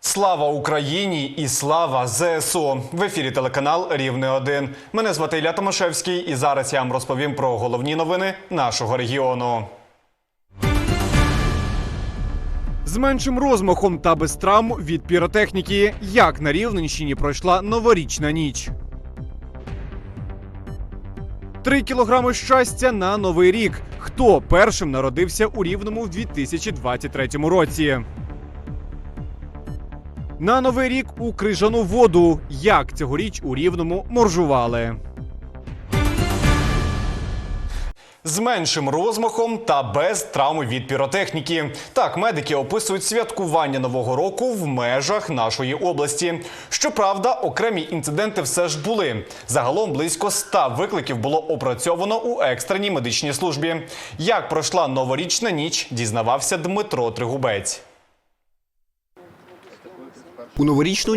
Слава Україні і слава ЗСУ! В ефірі телеканал Рівне 1 Мене звати Ілля Томашевський, і зараз я вам розповім про головні новини нашого регіону. З меншим розмахом та без травм від піротехніки. Як на Рівненщині пройшла новорічна ніч. Три кілограми щастя на новий рік. Хто першим народився у Рівному в 2023 році? На новий рік у крижану воду. Як цьогоріч у Рівному моржували? З меншим розмахом та без травм від піротехніки. Так, медики описують святкування нового року в межах нашої області. Щоправда, окремі інциденти все ж були. Загалом близько 100 викликів було опрацьовано у екстреній медичній службі. Як пройшла новорічна ніч, дізнавався Дмитро Тригубець. У новорічну